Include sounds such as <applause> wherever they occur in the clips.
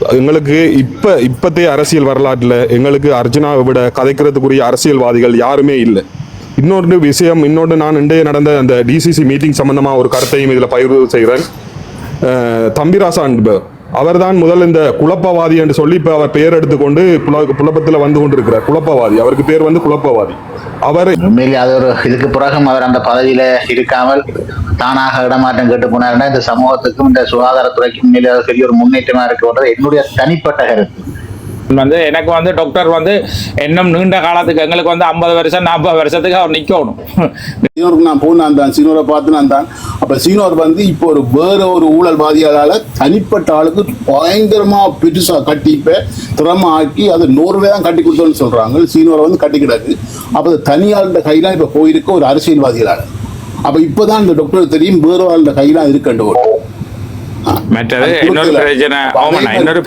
எங்களுக்கு இப்ப இப்பத்தைய அரசியல் வரலாற்றுல எங்களுக்கு அர்ஜுனாவை விட கதைக்கிறதுக்குரிய அரசியல்வாதிகள் யாருமே இல்லை. இன்னொரு விஷயம் இன்னொன்று நான் இன்றைய நடந்த அந்த டிசிசி மீட்டிங் சம்பந்தமா ஒரு கருத்தையும் இதில் பகிர்வு செய்கிறேன். தம்பிராசா தம்பிராசா அவர் அவர்தான் முதல் இந்த குழப்பவாதி என்று சொல்லி இப்போ அவர் பெயர் எடுத்துக்கொண்டு புல- குழப்பத்தில் வந்து கொண்டிருக்கிறார். குழப்பவாதி. அவருக்கு பேர் வந்து குழப்பவாதி. அவர் உண்மையிலே அது ஒரு இதுக்கு பிறகும் அவர் அந்த பதவியில இருக்காமல் தானாக இடமாற்றம் கேட்டு போனாருன்னா இந்த சமூகத்துக்கும் இந்த சுகாதாரத்துறைக்கும் உண்மையிலே அது பெரிய ஒரு முன்னேற்றமா இருக்குன்றது என்னுடைய தனிப்பட்ட கருத்து. வந்து எனக்கு வந்து டாக்டர் வந்து இன்னும் நீண்ட காலத்துக்கு எங்களுக்கு வந்து ஐம்பது வருஷம் நாற்பது வருஷத்துக்கு அவர் நிற்கணும் சீனோருக்கு நான் போனான் தான் சீனோரை பார்த்து நான் தான் அப்போ சீனோர் வந்து இப்போ ஒரு வேற ஒரு ஊழல்வாதியால தனிப்பட்ட ஆளுக்கு பயங்கரமாக பெருசாக கட்டி இப்போ திறமை ஆக்கி அது நூறுவே தான் கட்டி கொடுத்தோன்னு சொல்கிறாங்க சீனோரை வந்து கட்டி கிடக்கு அப்போ அது தனியாளோட கையில இப்ப போயிருக்கு ஒரு அப்போ இப்போ தான் இந்த டாக்டர் தெரியும் வேறு ஆளுடைய கையெல்லாம் இருக்கண்டு ஒரு மற்றது இன்னொரு. பிரச்சனை ஆமாண்ணா இன்னொரு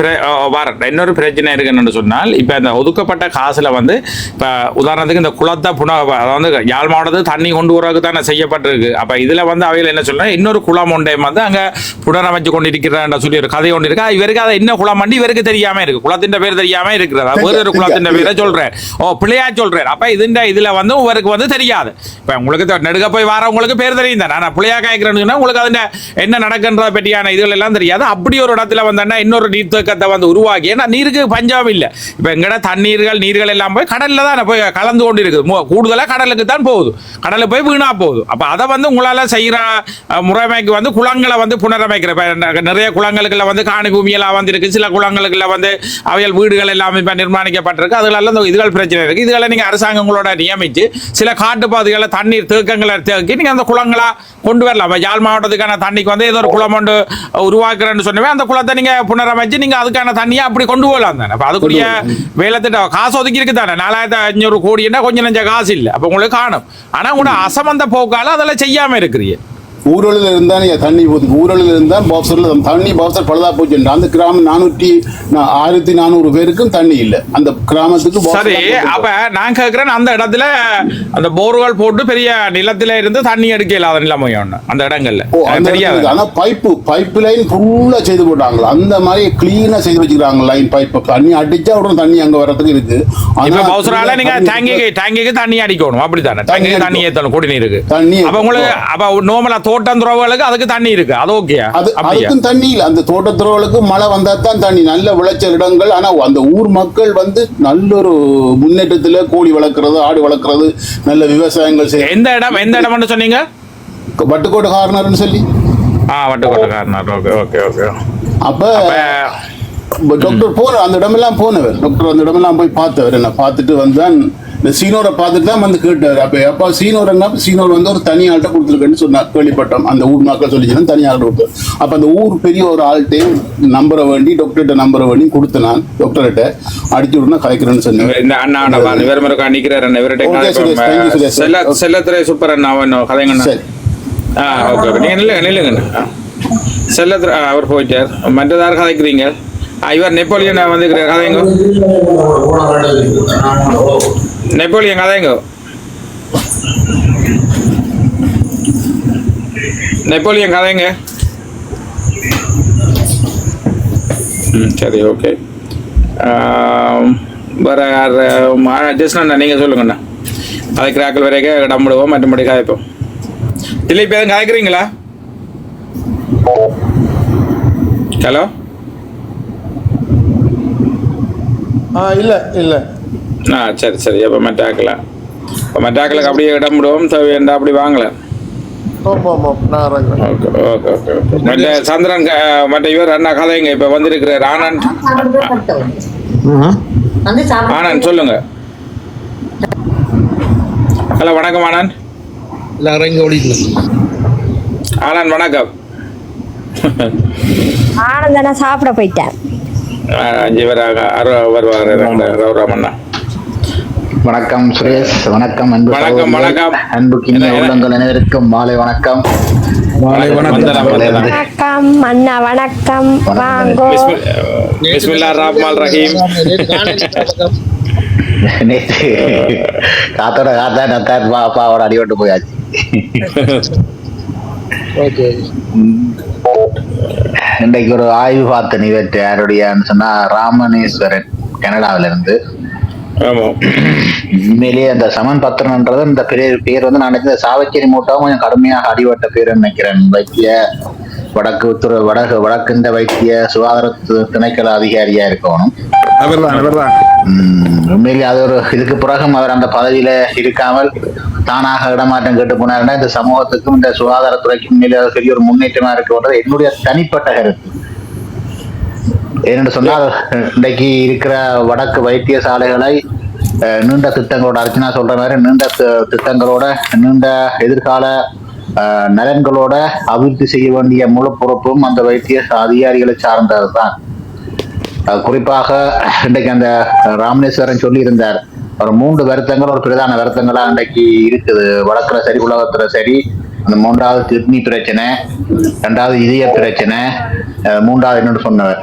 இன்னொரு பிரச்சனை இருக்குன்னு சொன்னால் இப்ப இந்த ஒதுக்கப்பட்ட காசுல வந்து இப்ப உதாரணத்துக்கு இந்த குளத்தை புன அதாவது யாழ் மாவட்டத்துக்கு தண்ணி கொண்டு வரதுக்கு தானே செய்யப்பட்டிருக்கு. அப்ப இதுல வந்து அவைகள் என்ன சொல்றேன் இன்னொரு குளம் ஒன்றையும் வந்து அங்க புனரமைச்சு கொண்டிருக்கிறான் சொல்லி ஒரு கதை ஒன்று இருக்கு. இவருக்கு அதை என்ன குளம் பண்ணி இவருக்கு தெரியாம இருக்கு. குளத்தின் பேர் தெரியாம இருக்கிறது. வேறு ஒரு குளத்தின் பேரை சொல்றேன் ஓ பிள்ளையா சொல்றேன் அப்ப இதுண்ட இதுல வந்து இவருக்கு வந்து தெரியாது. இப்ப உங்களுக்கு தெ- நெடுக போய் வரவங்களுக்கு பேர் தெரியும் தானே. நான் பிள்ளையா கேட்கிறேன்னு சொன்னா உங்களுக்கு அதுல என்ன நடக்கின்றத பற்றியான இதுகள் எல்லாம் தெரியாது. அப்படி ஒரு இடத்துல வந்தோன்னா இன்னொரு நீர்த்தேக்கத்தை வந்து உருவாக்கி ஏன்னா நீருக்கு பஞ்சம் இல்லை. இப்போ எங்கட தண்ணீர்கள் நீர்கள் எல்லாம் போய் கடலில் தான் போய் கலந்து கொண்டு இருக்குது மு- கடலுக்கு தான் போகுது. கடலுக்கு போய் வீணாக போகுது. அப்போ அதை வந்து உங்களால செய்யற முறைமைக்கு வந்து குளங்களை வந்து புனரமைக்கிற நிறைய குளங்களுக்குள்ள வந்து காணி பூமியெல்லாம் வந்துருக்கு. சில குளங்களுக்குள்ள வந்து அவைகள் வீடுகள் எல்லாமே இப்போ நிர்மாணிக்கப்பட்டிருக்கு. அதுகளெல்லாம் இந்த இதுகள் பிரச்சனை இருக்குது இதுகளை நீங்கள் அரசாங்கங்களோட நியமிச்சு சில காட்டுப்பாதைகளை தண்ணீர் தேக்கங்களை தேக்கி நீங்கள் அந்த குளங்களாக கொண்டு வரலாம். இப்போ யாழ் மாவட்டத்துக்கான தண்ணிக்கு வந்து ஏதோ ஒரு குளம் ஒன்று உருவாக்குறேன்னு சொன்னவே அந்த குளத்தை நீங்க புனரமைச்சு நீங்க அதுக்கான தண்ணியை அப்படி கொண்டு போகலாம் தானே. அப்ப அதுக்குரிய வேலை திட்டம் காசு ஒதுக்கி இருக்கு தானே. நாலாயிரத்தி அஞ்சூறு கோடின்னா கொஞ்சம் நெஞ்ச காசு இல்லை. அப்ப உங்களுக்கு காணும். ஆனா கூட அசமந்த போக்கால அதெல்லாம் செய்யாம இருக்கிறீங்க. ஊரலில் இருந்தா நீங்க தண்ணி போகுது. ஊரலில் இருந்தா பாப்சர்ல தண்ணி பாப்சர் பழுதா போச்சு அந்த கிராமம் நானூற்றி ஆயிரத்தி நானூறு பேருக்கும் தண்ணி இல்லை. அந்த கிராமத்துக்கு சரி தான் அப்ப நான் கேக்குறேன் அந்த இடத்துல அந்த போர்கள் போட்டு பெரிய நிலத்தில இருந்து தண்ணி எடுக்கல அந்த நிலைமை ஒண்ணு அந்த இடங்கள்ல. தெரியாது. இடத்துல ஆனா பைப்பு பைப் லைன் ஃபுல்லா செய்து போட்டாங்களா? அந்த மாதிரி கிளீனா செய்து வச்சுக்கிறாங்க லைன் பைப் தண்ணி அடிச்சா உடனே தண்ணி அங்க வர்றதுக்கு இருக்கு. இப்ப பவுசரால நீங்க டேங்கிக்கு டேங்கிக்கு தண்ணி அடிக்கணும். அப்படித்தானே? டேங்கிக்கு தண்ணி. ஏத்தணும் குடிநீருக்கு தண்ணி அப்ப உங்களுக்கு. அப்ப நோமலா தோட்டம் துறவுகளுக்கு அதுக்கு தண்ணி இருக்கு. அது ஓகே. அது அதுக்கும் தண்ணி இல்ல. அந்த தோட்டத்துறவுகளுக்கு மழை வந்தா தான் தண்ணி. நல்ல விளைச்சல் இடங்கள். ஆனா அந்த ஊர் மக்கள் வந்து நல்ல ஒரு முன்னேற்றத்துல கோழி வளர்க்கறது ஆடு வளர்க்கறது நல்ல விவசாயங்கள் செய்ய எந்த இடம்? எந்த இடம்னு சொன்னீங்க? வட்டுக்கோட்டை கார்னர்னு சொல்லி. ஆ வட்டுக்கோட்டைக்காரனார் ஓகே ஓகே ஓகே. அப்ப அப்ப டாக்டர் போன அந்த இடமெல்லாம் போனவர். டாக்டர் அந்த இடமெல்லாம் போய் பார்த்தவர். என்ன பார்த்துட்டு வந்தான். இந்த சீனோரை பார்த்துட்டு தான் வந்து கேட்டார். அப்ப அப்பா சீனோர் என்ன? சீனோர் வந்து ஒரு தனி ஆள்கிட்ட கொடுத்துருக்கேன்னு சொன்னார். கேள்விப்பட்டோம். அந்த ஊர் மக்கள் சொல்லிச்சுன்னா தனி ஆள் கொடுத்து. அப்ப அந்த ஊர் பெரிய ஒரு ஆள்கிட்டையும் நம்பரை வேண்டி டாக்டர்கிட்ட நம்பரை வேண்டி கொடுத்து நான் டாக்டர்கிட்ட அடிச்சு விடணும் கலைக்கிறேன்னு சொன்னேன். செல்லத்துறை சூப்பர் அண்ணா அவன் கதைங்க சரி. ஆ ஓகே ஓகே. நீங்க நில்லுங்க நில்லுங்க ஆ. செல்லத்துறை அவர் போயிட்டார். மற்றதார் கதைக்கிறீங்க? இவர் நெப்போலியன் வந்துக்கிறார் கதைங்க நெப்போலியன் கதைங்க நெப்போலியன் கதைங்க ம் சரி ஓகே. வேற யார் நீங்கள் சொல்லுங்கண்ணா கிராக்கல் வரைக்கும் கடம்பிடுவோம் மற்றபடி காய்ப்போம் திலீப் எதுவும் காய்க்கிறீங்களா ஹலோ ஆ இல்ல இல்ல. ஆ சரி சரி. அப்போ மற்றாக்கல இப்போ மற்றாக்களுக்கு அப்படியே இடம் விடுவோம் தேவையண்டா அப்படி வாங்கல. ஆமா ஆமா நான் இறங்குறேன் ஓகே ஓகே ஓகே ஓகே மற்ற சந்திரன் க- மற்ற இவர் அண்ணா கதைங்க. இப்போ வந்திருக்கிறார் ஆனந்த் வந்து சாப்பிட ஆனந்த் சொல்லுங்க. ஹலோ வணக்கம் ஆனந்த். ஆனந்த் வணக்கம். ஆனந்தனா சாப்பிட போயிட்டேன். அரு வருவார் ரவுராமண்ணா. வணக்கம் சுரேஷ் வணக்கம் அன்பு வணக்கம். வணக்கம். இனிய என்ன- உள்ளங்கள் அனைவருக்கும் மாலை வணக்கம். வந்தனம், வந்தனம். வணக்கம். அண்ணா வணக்கம். வாங்கோ. பிஸ்மி- பிஸ்மில்லா ரஹ்மான் ரஹீம். நேற்று காத்தோட காத்தா நத்தார் பா அப்பாவோட அடிபட்டு போயாச்சு. ஓகே. இன்றைக்கு ஒரு ஆய்வு பார்த்த நிகழ்ச்சி யாருடையான்னு சொன்னா ராமனேஸ்வரன் கனடாவில இருந்து ஆமாம் உண்மையிலேயே அந்த சமன் பத்திரன்றது இந்த பேர் பேர் வந்து நான் நினைச்சேன் சாவச்சேரி மூட்டம் கொஞ்சம் கடுமையாக அடிபட்ட பேர் நினைக்கிறேன். வைத்திய வடக்கு துறை வடக்கு வடக்கிந்த வைத்திய சுகாதார தி- திணைக்கள அதிகாரியா இருக்கணும் அவர்தான் அது ஒரு இதுக்கு பிறகும் அவர் அந்த பதவியில இருக்காமல் தானாக இடமாற்றம் கேட்டு போனார்னா இந்த சமூகத்துக்கும் இந்த சுகாதாரத்துறைக்கும் உண்மையிலே அது பெரிய ஒரு முன்னேற்றமா இருக்குன்றது என்னுடைய தனிப்பட்ட கருத்து. ஏனென்று சொன்னால் இன்றைக்கு இருக்கிற வடக்கு வைத்தியசாலைகளை அஹ், நீண்ட திட்டங்களோட அர்ச்சனா சொல்ற மாதிரி நீண்ட திட்டங்களோட நீண்ட எதிர்கால அஹ், நலன்களோட அபிவிருத்தி செய்ய வேண்டிய முழு பொறுப்பும் அந்த வைத்திய அதிகாரிகளை சார்ந்தது தான் குறிப்பாக இன்றைக்கு அந்த ராமேஸ்வரன் சொல்லியிருந்தார். ஒரு மூன்று வருத்தங்கள் ஒரு பிரதான வருத்தங்களா இன்றைக்கு இருக்குது. வடக்குல சரி உலகத்துல சரி. அந்த மூன்றாவது கிட்னி பிரச்சனை ரெண்டாவது இதய பிரச்சனை மூன்றாவது என்னன்னு சொன்னவர்.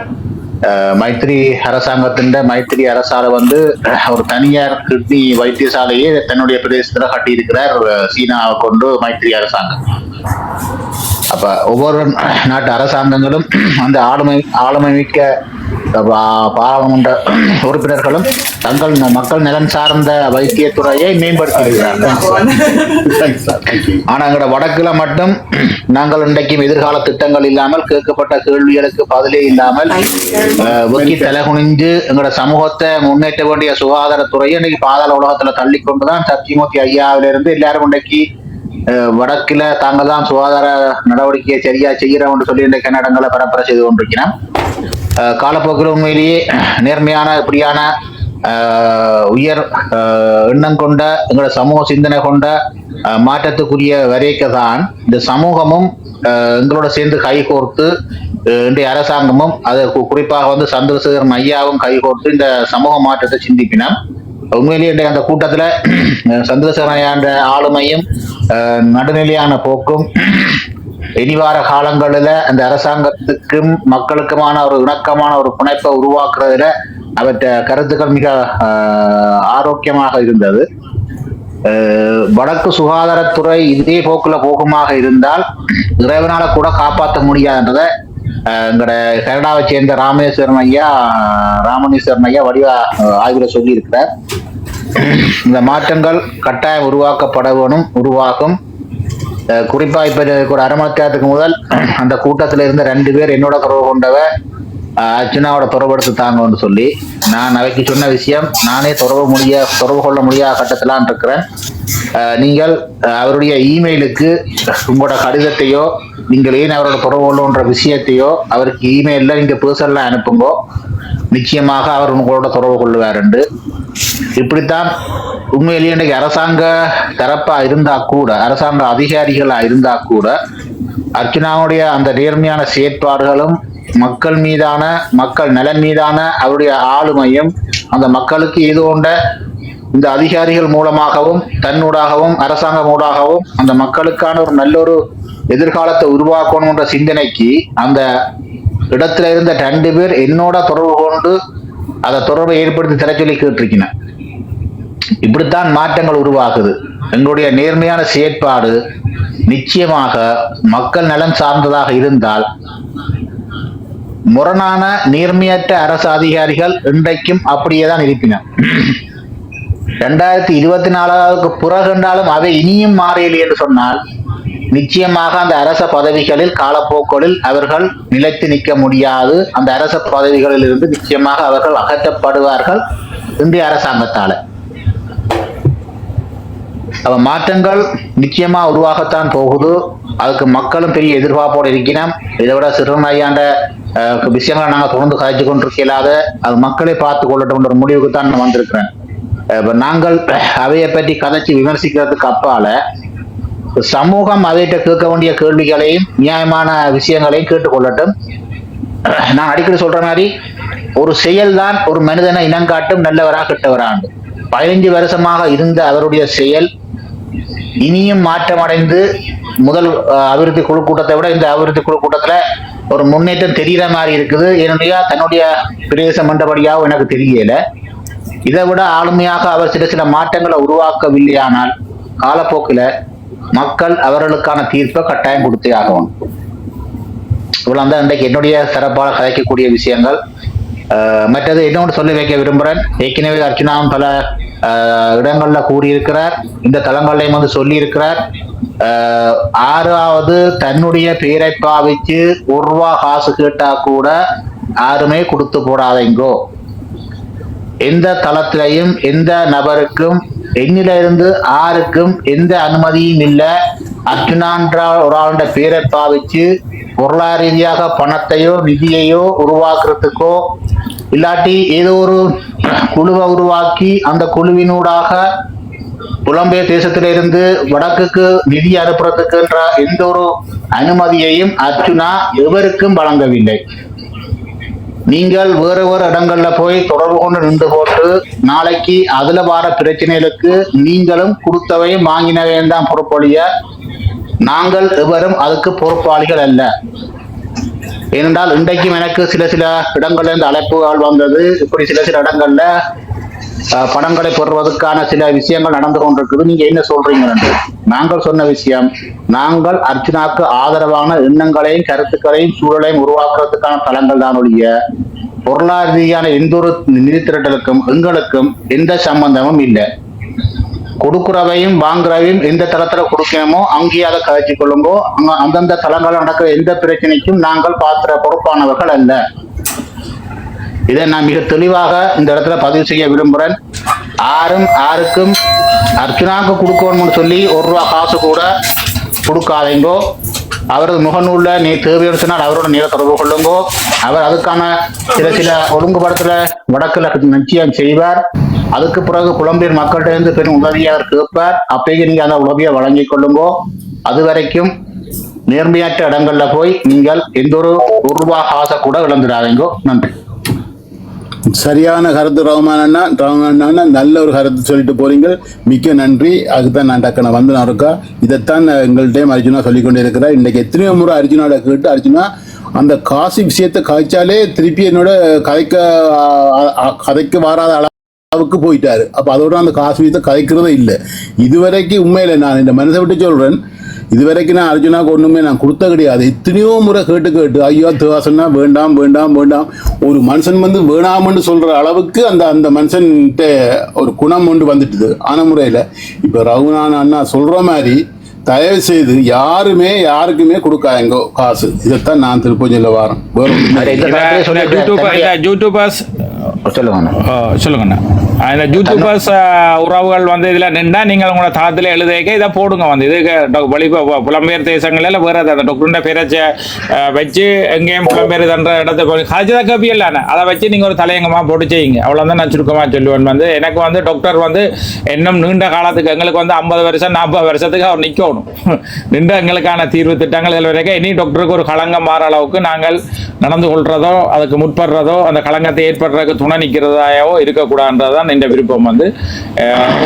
மைத்ரி மைத்திரி அரசாங்கத்தின் மைத்திரி அரசால வந்து ஒரு தனியார் கிட்னி வைத்தியசாலையே தன்னுடைய பிரதேசத்துல கட்டியிருக்கிறார் இருக்கிறார் சீனாவை கொண்டு மைத்திரி அரசாங்கம். அப்ப ஒவ்வொரு நாட்டு அரசாங்கங்களும் அந்த ஆளுமை ஆளுமை மிக்க பாராளுமன்ற உறுப்பினர்களும் தங்கள் ந- மக்கள் நலன் சார்ந்த வைத்தியத்துறையை மேம்படுத்தியிருக்கிறார்கள் தேங்க்ஸ் எங்களோட வடக்குல மட்டும் நாங்கள் இன்றைக்கும் எதிர்கால திட்டங்கள் இல்லாமல் கேட்கப்பட்ட கேள்விகளுக்கு பதிலே இல்லாமல் வெக்கி தலைகுனிஞ்சு எங்களோட சமூகத்தை முன்னேற்ற வேண்டிய சுகாதாரத்துறையை இன்னைக்கு பாதாள உலகத்துல தள்ளி கொண்டுதான் சத்தியமூர்த்தி ஐயாவிலிருந்து எல்லாரும் இன்றைக்கு வடக்குல தாங்க தான் சுகாதார நடவடிக்கையை சரியா செய்யறோம்னு சொல்லி இன்றைக்கு கன்னடங்களை பரப்புரை செய்து கொண்டிருக்கிறோம். காலப்போக்கில் உண்மையிலேயே நேர்மையான இப்படியான உயர் எண்ணம் கொண்ட எங்களோட சமூக சிந்தனை கொண்ட மாற்றத்துக்குரிய வரைக்க தான் இந்த சமூகமும் எங்களோட சேர்ந்து கைகோர்த்து இன்றைய அரசாங்கமும் அது குறிப்பாக வந்து சந்திரசேகரன் ஐயாவும் கைகோர்த்து இந்த சமூக மாற்றத்தை சிந்திப்பினோம் உண்மையிலேயே இன்றைய அந்த கூட்டத்தில் ஆஹ் சந்திரசேகரன் ஐயா என்ற ஆளுமையும் நடுநிலையான போக்கும் இனிவார காலங்களில் அந்த அரசாங்கத்துக்கும் மக்களுக்குமான ஒரு இணக்கமான ஒரு பிணைப்பை உருவாக்குறதுல அவற்ற கருத்துக்கள் மிக ஆரோக்கியமாக இருந்தது. வடக்கு சுகாதாரத்துறை இதே போக்குல போகுமாக இருந்தால் இறைவனால கூட காப்பாற்ற முடியாதுன்றத ஆஹ், எங்கட கனடாவை சேர்ந்த ராமேஸ்வரன் ஐயா ராமணீஸ்வரன் ஐயா வடிவா ஆஹ், ஆய்வுல சொல்லியிருக்கிறார். இந்த மாற்றங்கள் கட்டாயம் உருவாக்கப்பட வேணும் உருவாகும். குறிப்பாக குறிப்பா இப்ப ஒரு அரை மணி நேரத்துக்கு முதல் <clears throat> அந்த கூட்டத்துல இருந்த ரெண்டு பேர் என்னோட தொடர்பு கொண்டவ அர்ச்சனாவோட தொடர்படுத்து தாங்கன்னு சொல்லி நான் அவைக்கு சொன்ன விஷயம் நானே தொடர்பு முடிய தொடர்பு கொள்ள முடியாத கட்டத்திலான் இருக்கிறேன். நீங்கள் அவருடைய இமெயிலுக்கு உங்களோட கடிதத்தையோ நீங்கள் ஏன் அவரோட தொடர்பு கொள்ளுன்ற விஷயத்தையோ அவருக்கு இமெயிலில் நீங்கள் பேர்சனலா அனுப்புங்கோ. நிச்சயமாக அவர் உங்களோட தொடர்பு கொள்ளுவார் என்று. இப்படித்தான் உண்மையிலேயே இன்னைக்கு அரசாங்க தரப்பா இருந்தா கூட அரசாங்க அதிகாரிகளா இருந்தா கூட அர்ச்சனாவுடைய அந்த நேர்மையான செயற்பாடுகளும் மக்கள் மீதான மக்கள் நலன் மீதான அவருடைய ஆளுமையும் அந்த மக்களுக்கு இது கொண்ட இந்த அதிகாரிகள் மூலமாகவும் தன்னூடாகவும் அரசாங்கம் ஊடாகவும் அந்த மக்களுக்கான ஒரு நல்ல ஒரு எதிர்காலத்தை உருவாக்கணுன்ற சிந்தனைக்கு அந்த இடத்துல இருந்த ரெண்டு பேர் என்னோட தொடர்பு கொண்டு அதை தொடர்பை ஏற்படுத்தி தர சொல்லி கேட்டிருக்கிறேன் இப்படித்தான் மாற்றங்கள் உருவாகுது. எங்களுடைய நேர்மையான செயற்பாடு நிச்சயமாக மக்கள் நலன் சார்ந்ததாக இருந்தால் முரணான நேர்மையற்ற அரசு அதிகாரிகள் இன்றைக்கும் அப்படியே தான் இருப்பினர். ரெண்டாயிரத்தி இருபத்தி நாலாவதுக்கு பிறகுண்டாலும் அவை இனியும் மாறியலை என்று சொன்னால் நிச்சயமாக அந்த அரச பதவிகளில் காலப்போக்களில் அவர்கள் நிலைத்து நிற்க முடியாது. அந்த அரச பதவிகளில் இருந்து நிச்சயமாக அவர்கள் அகற்றப்படுவார்கள் இந்திய அரசாங்கத்தால. அப்ப மாற்றங்கள் நிச்சயமா உருவாகத்தான் போகுது. அதுக்கு மக்களும் பெரிய எதிர்பார்ப்போடு இருக்கிறோம் இதை விட சிறுநாயாண்ட விஷயங்களை நாங்கள் தொடர்ந்து காய்ச்சி கொண்டிருக்கலாத அது மக்களை பார்த்து கொள்ளட்டும் ஒரு முடிவுக்கு தான் நான் வந்திருக்கிறேன். இப்ப நாங்கள் அவையை பற்றி கதைச்சு விமர்சிக்கிறதுக்கு அப்பால சமூகம் அவைகிட்ட கேட்க வேண்டிய கேள்விகளையும் நியாயமான விஷயங்களையும் கேட்டுக்கொள்ளட்டும் நான் அடிக்கடி சொல்ற மாதிரி ஒரு செயல்தான் ஒரு மனிதனை இனங்காட்டும் நல்லவரா கெட்டவராண்டு பதினைஞ்சு வருஷமாக இருந்த அவருடைய செயல் இனியும் மாற்றமடைந்து முதல் அபிவிருத்தி குழு கூட்டத்தை விட இந்த அபிவிருத்தி குழு கூட்டத்தில் ஒரு முன்னேற்றம் தெரிகிற மாதிரி இருக்குது. என்னுடைய தன்னுடைய பிரதேசம் மன்றபடியாகவும் எனக்கு தெரியல. இதை விட ஆளுமையாக அவர் சில சில மாற்றங்களை உருவாக்கவில்லையானால் காலப்போக்கில் மக்கள் அவர்களுக்கான தீர்ப்பை கட்டாயம் கொடுத்தே ஆகணும். இவ்வளவு தான் இன்றைக்கு என்னுடைய சிறப்பாக கதைக்கக்கூடிய விஷயங்கள். மற்றது என்னோடு சொல்லி வைக்க விரும்புகிறேன்? ஏற்கனவே அர்ச்சனாவும் பல இடங்கள்ல கூறியிருக்கிறார். இந்த தளங்களையும் வந்து சொல்லியிருக்கிறார். ஆறாவது தன்னுடைய பேரை பாவிச்சு ஒரு ரூபா காசு கேட்டா கூட யாருமே கொடுத்து போடாதீங்கோ. எந்த தளத்திலையும் எந்த நபருக்கும் எண்ணில இருந்து ஆருக்கும் எந்த அனுமதியும் இல்லை. அர்ஜுனான்ற ஒரு ஆளுடைய பேரை பாவிச்சு பொருளாதார ரீதியாக பணத்தையோ நிதியையோ உருவாக்குறதுக்கோ இல்லாட்டி ஏதோ ஒரு குழுவை உருவாக்கி அந்த குழுவினூடாக புலம்பெயர் தேசத்திலிருந்து வடக்குக்கு நிதி அனுப்புறதுக்குன்ற எந்த ஒரு அனுமதியையும் அர்ஜுனா எவருக்கும் வழங்கவில்லை. நீங்கள் வேறு வேறு இடங்கள்ல போய் தொடர்பு கொண்டு நின்று போட்டு நாளைக்கு அதுல வர பிரச்சனைகளுக்கு நீங்களும் கொடுத்தவையும் வாங்கினவையும் தான் பொறுப்பொழிய நாங்கள் எவரும் அதுக்கு பொறுப்பாளிகள் அல்ல. ஏனென்றால் இன்றைக்கும் எனக்கு சில சில இடங்கள்ல இருந்து அழைப்புகள் வந்தது. இப்படி சில சில இடங்கள்ல அஹ், பணங்களை பெறுவதற்கான சில விஷயங்கள் நடந்து கொண்டிருக்குது. நீங்க என்ன சொல்றீங்க என்று நாங்கள் சொன்ன விஷயம் நாங்கள் அர்ஜுனாக்கு ஆதரவான எண்ணங்களையும் கருத்துக்களையும் சூழலையும் உருவாக்குறதுக்கான தளங்கள் தான் ஒழிய பொருளாதார ரீதியான எந்த ஒரு நிதி திரட்டலுக்கும் எங்களுக்கும் எந்த சம்பந்தமும் இல்லை. கொடுக்குறவையும் வாங்குறவையும் எந்த தளத்துல கொடுக்கணுமோ அங்கேயே அதை கழிச்சு கொள்ளுங்கோ. அங்க அந்தந்த தளங்களில் நடக்கிற எந்த பிரச்சனைக்கும் நாங்கள் பார்க்கிற பொறுப்பானவர்கள் அல்ல. இதை நான் மிக தெளிவாக இந்த இடத்துல பதிவு செய்ய விரும்புகிறேன் யாரும் ஆருக்கும் அர்ச்சனாக்கு கொடுக்கணும்னு சொல்லி ஒரு ரூபா காசு கூட கொடுக்காதீங்கோ. அவரது முகநூலில் நீ தேவையோடு சொன்னால் அவரோட நீரை தொடர்பு கொள்ளுங்கோ. அவர் அதுக்கான சில சில ஒழுங்குபடுத்தல வடக்குல நிச்சயம் செய்வார். அதுக்கு பிறகு புலம்பெயர் மக்கள்கிட்ட இருந்து பெரும் உதவியை கேட்பார். அப்பயே நீங்க அந்த உதவியை வழங்கிக் கொள்ளுங்கோ. அது வரைக்கும் நேர்மையற்ற இடங்கள்ல போய் நீங்கள் எந்த ஒரு ரூபா கூட இழந்துடாதீங்கோ. நன்றி. சரியான கருத்து ரகுமான் அண்ணா ரகுமான் அண்ணா நல்ல ஒரு கருத்து சொல்லிட்டு போறீங்க மிக்க நன்றி. அதுதான் நான் டக்குன வந்து நான் இருக்கா? இதைத்தான் எங்கள்கிட்டயும் அர்ஜுனா சொல்லிக்கொண்டே இருக்கிறார் இன்னைக்கு எத்தனையோ முறை அர்ஜுனாட கேட்டு அர்ஜுனா அந்த காசு விஷயத்தை கழிச்சாலே திருப்பி என்னோட கதைக்க கதைக்கு வராத அளவுக்கு போயிட்டாரு. அப்போ அதோட அந்த காசு விஷயத்தை கதைக்கிறதே இல்லை. இதுவரைக்கும் உண்மையில் நான் இந்த மனசை விட்டு சொல்கிறேன் இதுவரைக்கும் நான் அர்ஜுனாக்கு ஒன்றுமே நான் கொடுத்த கிடையாது. எத்தனையோ முறை கேட்டு கேட்டு ஐயோ திவாசன்னா வேண்டாம் வேண்டாம் வேண்டாம். ஒரு மனுஷன் வந்து வேணாம்னு சொல்கிற அளவுக்கு அந்த அந்த மனுஷன்கிட்ட ஒரு குணம் ஒன்று வந்துட்டுது. ஆன முறையில் இப்போ ரகுநாதன் அண்ணா சொல்கிற மாதிரி தயவு செய்து யாருமே யாருக்குமே கொடுக்காயங்கோ காசு. இதைத்தான் நான் திருப்பூஞ்சல வாரம். சொல்லுங்கண்ணா இந்த யூடியூபர்ஸ் உறவுகள் வந்து இதுல நின்றா நீங்கள் உங்களோட தளத்தில் எழுதுக இதை போடுங்க வந்து. இது வெளி புலம்பெயர் தேசங்கள்ல வேற அந்த டாக்டருண்ட பேரை வச்சு எங்கேயும் புலம்பெயர் தன்ற இடத்தை போய் காய்ச்சதா கப்பியல்லாண்ணே அதை வச்சு நீங்க ஒரு தலையங்கமா போட்டு செய்யுங்க. அவ்வளவுதான் நான் சுருக்கமா சொல்லுவேன் வந்து. எனக்கு வந்து டாக்டர் வந்து இன்னும் நீண்ட காலத்துக்கு எங்களுக்கு வந்து ஐம்பது வருஷம் நாற்பது வருஷத்துக்கு அவர் நிக்கணும் நின்று எங்களுக்கான தீர்வு திட்டங்கள் இதில் வரைக்கும் இனி டாக்டருக்கு ஒரு களங்கம் மாற அளவுக்கு நாங்கள் நடந்து கொள்றதோ அதுக்கு முற்படுறதோ அந்த களங்கத்தை ஏற்படுறதுக்கு துணை நிற்கிறதாயோ இருக்கக்கூடாதுன்றதுதான் இந்த விருப்பம் வந்து.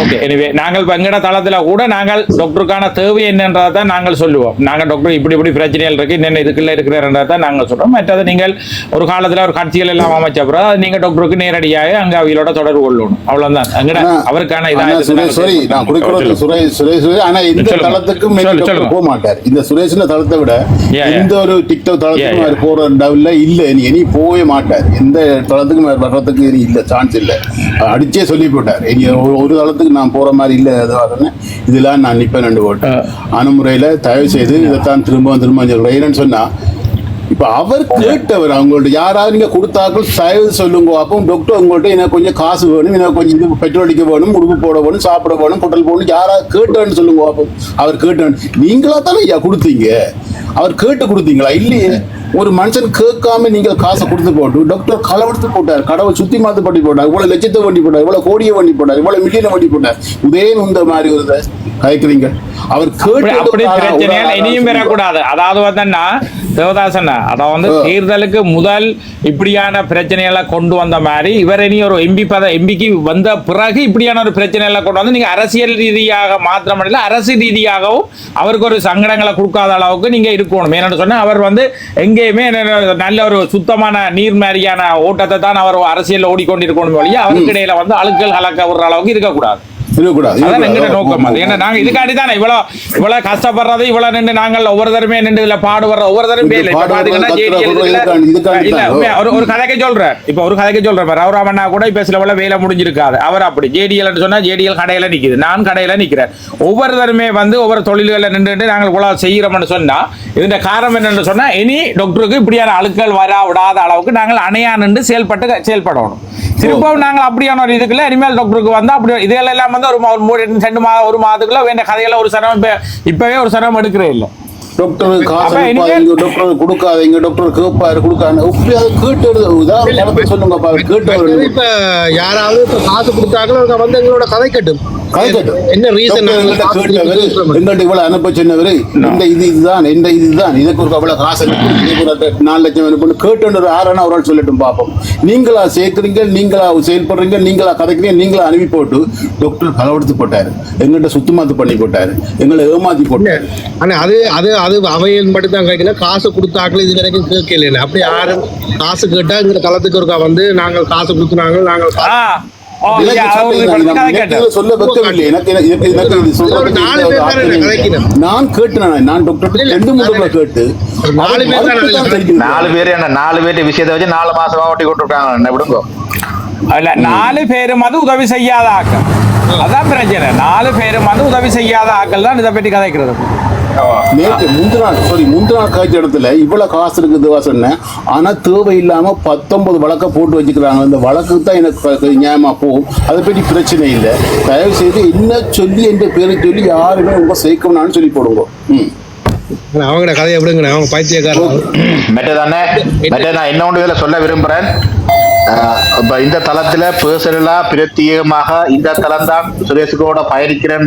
ஓகே எனவே நாங்கள் இப்போ எங்கட தளத்தில் கூட நாங்கள் டாக்டருக்கான தேவை என்னன்றதை தான் நாங்கள் சொல்லுவோம். நாங்கள் டாக்டர் இப்படி இப்படி பிரச்சனைகள் இருக்கு என்னென்ன இதுக்குள்ள இருக்கிறன்றதை தான் நாங்கள் சொல்றோம். மற்றது நீங்கள் ஒரு காலத்தில் ஒரு கட்சிகள் எல்லாம் அமைச்ச பிறகு அது நீங்கள் டாக்டருக்கு நேரடியாக அங்கே அவையோட தொடர்பு கொள்ளணும். அவ்வளவுதான். எங்கட ஆனா- அவருக்கான இதாக சுரேஷ் சாரி நான் கொடுக்கறது சுரேஷ் சுரேஷ் சுரேஷ். ஆனா இந்த சொல்லுங்க. சொல்லுங்க. போக மாட்டார் இந்த சுரேஷின் தளத்தை விட. எந்த ஒரு டிக்டாக் தளத்துக்கும். அவர் போற டவுல இல்ல. இனி போகவே மாட்டார். எந்த தளத்துக்கும் வர்றதுக்கு இனி இல்ல சான்ஸ் இல்ல. அடிச்சே சொல்லி போட்டார். இனி ஒரு- தளத்துக்கு நான் போற மாதிரி இல்ல அதுவாக இதெல்லாம் நான் நிப்பேன் ரெண்டு போட்டேன் அணுமுறையில தயவு செய்து இதைத்தான் திரும்ப திரும்ப சொல்றேன் சொன்னா இப்ப அவர் கேட்டவர் அவங்கள்ட்ட யாராவது நீங்க கொடுத்தாக்கள் தயவு சொல்லுங்க. அப்போ டாக்டர் உங்கள்ட்ட எனக்கு கொஞ்சம் காசு வேணும் எனக்கு கொஞ்சம் இது பெட்ரோல் அடிக்க வேணும் உடுப்பு போட வேணும் சாப்பிட வேணும் குட்டல் போகணும் யாராவது கேட்டேன்னு சொல்லுங்க. அப்போ அவர் கேட்டேன் நீங்களா தானே ஐயா கொடுத்தீங்க? அவர் கேட்டு கொடுத்தீங்களா? இல்லையே. ஒரு மனுஷன் கேட்காம நீங்க காசை கொடுத்து போட்டு டாக்டர் களவெடுத்து போட்டார் கடவுள் சுத்தி மாத்து பண்ணி போட்டார் இவ்வளவு லட்சத்தை வண்டி போட்டார் இவ்வளவு கோடியை வண்டி போட்டார் இவ்வளவு மில்லியனை வண்டி போட்டார். இதே இந்த மாதிரி ஒரு இதை கயக்குறீங்க அவர் அப்படி பிரச்சனைகள் இனியும் பெறக்கூடாது. அதாவது வந்தா தேவதாசன் அதாவது வந்து தேர்தலுக்கு முதல் இப்படியான பிரச்சனைகளை கொண்டு வந்த மாதிரி இவர் இனி ஒரு எம்பி பத எம்பிக்கு வந்த பிறகு இப்படியான ஒரு பிரச்சனைகளை கொண்டு வந்து நீங்க அரசியல் ரீதியாக மாத்திரமல்ல அரசு ரீதியாகவும் அவருக்கு ஒரு சங்கடங்களை கொடுக்காத அளவுக்கு நீங்க இருக்கணும். ஏன்னு சொன்னா அவர் வந்து எங்கேயுமே நல்ல ஒரு சுத்தமான நீர் மாதிரியான ஓட்டத்தை தான் அவர் அரசியல் ஓடிக்கொண்டிருக்கணும் வழியா அவருக்கு இடையில வந்து அழுக்கல் கலக்க விடுற அளவுக்கு இருக்கக்கூடாது. கஷ்டப்படுறது இவ்வளவு நின்று நாங்கள் ஒவ்வொரு தரமே நின்று இதுல பாடுபடுற ஒவ்வொரு தரம் ஒரு கதைக்கு சொல்றேன். இப்ப ஒரு கதைக்கு சொல்றேன். ரவுராமண்ணா கூட இப்ப சில வேலை முடிஞ்சிருக்காது. அவர் அப்படி. ஜேடிஎல் சொன்னா ஜேடிஎல் கடையில நிக்குது. நான் கடையில நிக்கிறேன். ஒவ்வொரு தரமே வந்து ஒவ்வொரு தொழில்களில் நின்று நாங்கள் இவ்வளவு செய்யறோம்னு சொன்னா இதுல காரணம் என்னன்னு சொன்னா இனி டாக்டருக்கு இப்படியான அழுக்கள் வரா விடாத அளவுக்கு நாங்கள் அணையா நின்று செயல்பட்டு செயல்படணும். திரும்பவும் நாங்கள் அப்படியான ஒரு இதுக்குள்ள இனிமேல் டாக்டருக்கு வந்து அப்படி இதெல்லாம் எல்லாம் வந்து ஒரு மா- ஒரு மூணு ரெண்டு மாதம் ஒரு மாதத்துக்குள்ள வேண்ட கதையில ஒரு சிரமம் இப்ப இப்பவே ஒரு சிரமம் எடுக்கிறே இல்லை. டாக்டர் காசு டாக்டர் கொடுக்காதீங்க டாக்டர் கேட்பாரு கொடுக்காரு இப்படி அதை கேட்டு உதாரணம் சொல்லுங்கப்பா கேட்டு யாராவது இப்ப காசு கொடுத்தாங்களோ அவங்க வந்து எங்களோட கதை கட்டும். என்ன ரீசன் எங்கள்ட்ட இவ்வளவு அனுப்ப சொன்னவரு இந்த இது இதுதான் இந்த இது இதுதான். இதுக்கு ஒரு அவ்வளவு காசு அனுப்பு, இதுக்கு ஒரு அட்ட- நாலு லட்சம் கேட்டு ஆறான ஒரு ஆள் சொல்லட்டும் பார்ப்போம் நீங்களா சேர்க்குறீங்க நீங்களா செயல்படுறீங்க நீங்களா கதைக்கிறீங்க நீங்களா அனுப்பி போட்டு டாக்டர் பலவடுத்து போட்டாரு. எங்கள்கிட்ட சுத்தமாத்து பண்ணி போட்டாரு. எங்களை ஏமாத்தி போட்டாரு. ஆனா அது அது அது அவையில் மட்டும் தான் கேட்கல. காசு கொடுத்தாக்கள் இது வரைக்கும் கேட்கல அப்படி யாரும் காசு கேட்டா இந்த தளத்துக்கு ஒருக்கா வந்து நாங்கள் காசு கொடுத்துனாங்க நாங்கள் நான் கேட்டேன் நான் டாக்டர் ரெண்டு மூணு கேட்டு நாலு பேர் என்ன நாலு பேர் விஷயத்தை வச்சு நாலு மாசமா ஓட்டி கொண்டிருக்காங்க. என்ன விடுங்க. இல்ல நாலு பேரும் வந்து உதவி செய்யாத ஆக்கள். அதான் பிரச்சனை. நாலு பேரும் வந்து உதவி செய்யாத ஆக்கள் தான் இதை பற்றி கதைக்கிறது. நேற்று முந்தின நாள் சாரி முந்தின நாள் காய்ச்ச இடத்துல இவ்வளவு காசு இருக்குதுவா சொன்னேன். ஆனா தேவை இல்லாம பத்தொன்பது வழக்க போட்டு வச்சுக்கிறாங்க. அந்த வழக்கு தான் எனக்கு க- க- நியாயமா போகும். அதை பற்றி பிரச்சனை இல்லை. தயவு செய்து என்ன சொல்லி என்ற பேரை சொல்லி யாருமே உங்க சேர்க்கணும்னு சொல்லி போடுங்க. ம். அவங்களோட கதையை விடுங்க அவங்க பைத்தியக்காரங்க மெட்டதானே மெட்ட நான் இன்னொன்று இதில் சொல்ல விரும்புகிறேன். இந்த தளத்துல பேர்சனலாக பிரத்யேகமாக இந்த தளம் தான் சுரேஷ்கோட பயணிக்கிறேன்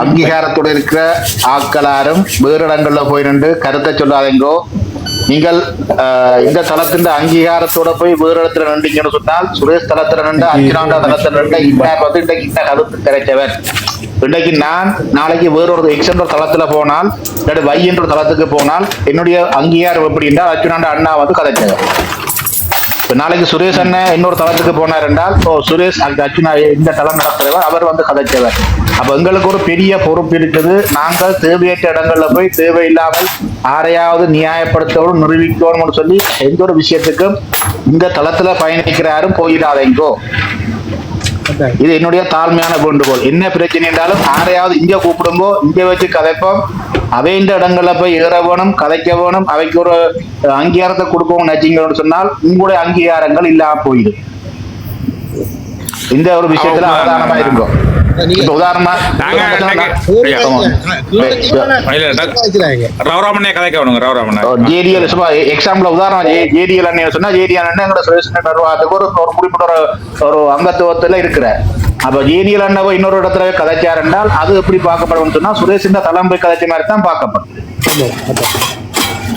அங்கீகாரத்தோட இருக்கிற ஆட்களாரும் வேறு இடங்கள்ல போய் நின்று கருத்தை சொல்லாதீங்கோ. நீங்கள் இந்த தளத்தின் அங்கீகாரத்தோட போய் வேறு இடத்துல நின்றீங்கன்னு சொன்னால் சுரேஷ் தளத்துல நின்று அஞ்சுநாண்டா தளத்துல நின்று இன்னார் வந்து இன்றைக்கு இந்த கருத்து கிடைச்சவர். இன்றைக்கு நான் நாளைக்கு வேறொரு எக்ஸன்ற தளத்துல போனால் இல்லாட்டி வை என்ற தளத்துக்கு போனால் என்னுடைய அங்கீகாரம் எப்படி என்றால் அர்ச்சுனாண்ட அண்ணா வந்து கதைச்சவர். இப்போ நாளைக்கு சுரேஷ் அண்ணன் இன்னொரு தளத்துக்கு போனார் என்றால் ஓ சுரேஷ் அந்த அர்ஜுனா இந்த தளம் நடத்துறவர் அவர் வந்து கதைச்சவர். அப்போ எங்களுக்கு ஒரு பெரிய பொறுப்பு இருக்குது. நாங்கள் தேவையற்ற இடங்களில் போய் தேவையில்லாமல் யாரையாவது நியாயப்படுத்தவும் நிரூபிக்கணும்னு சொல்லி எந்த ஒரு விஷயத்துக்கும் இந்த தளத்துல பயணிக்கிறாரும் போயிடாதீங்கோ. இது என்னுடைய தாழ்மையான வேண்டுகோள். என்ன பிரச்சனை என்றாலும் யாரையாவது இங்கே கூப்பிடுங்கோ இங்கே வச்சு கதைப்போம். அவைந்த இடங்கள்ல போய் ஏற வேணும் கதைக்க வேணும் அவைக்கு ஒரு அங்கீகாரத்தை கொடுப்போம் நினைச்சீங்கன்னு சொன்னால் உங்களுடைய அங்கீகாரங்கள் இல்லாம போயிடும். இந்த ஒரு விஷயத்துல. அவதானமா இருக்கும் இப்ப உதாரணமா ஜேடிஎல் சும்மா எக்ஸாம்பிள் உதாரணம் ஜேடிஎல் அண்ணன் சொன்னா ஜேடிஎல் அண்ணன் எங்களோட நிர்வாகத்துக்கு ஒரு ஒரு குறிப்பிட்ட ஒரு ஒரு அங்கத்துவத்துல இருக்கிற அப்ப ஜேடிஎல் அண்ணன் போய் இன்னொரு இடத்துல கதைச்சார் என்றால் அது எப்படி பார்க்கப்படும் சொன்னா சுரேஷ் இந்த தளம் போய் கதைச்ச மாதிரி தான் பார்க்கப்படும்.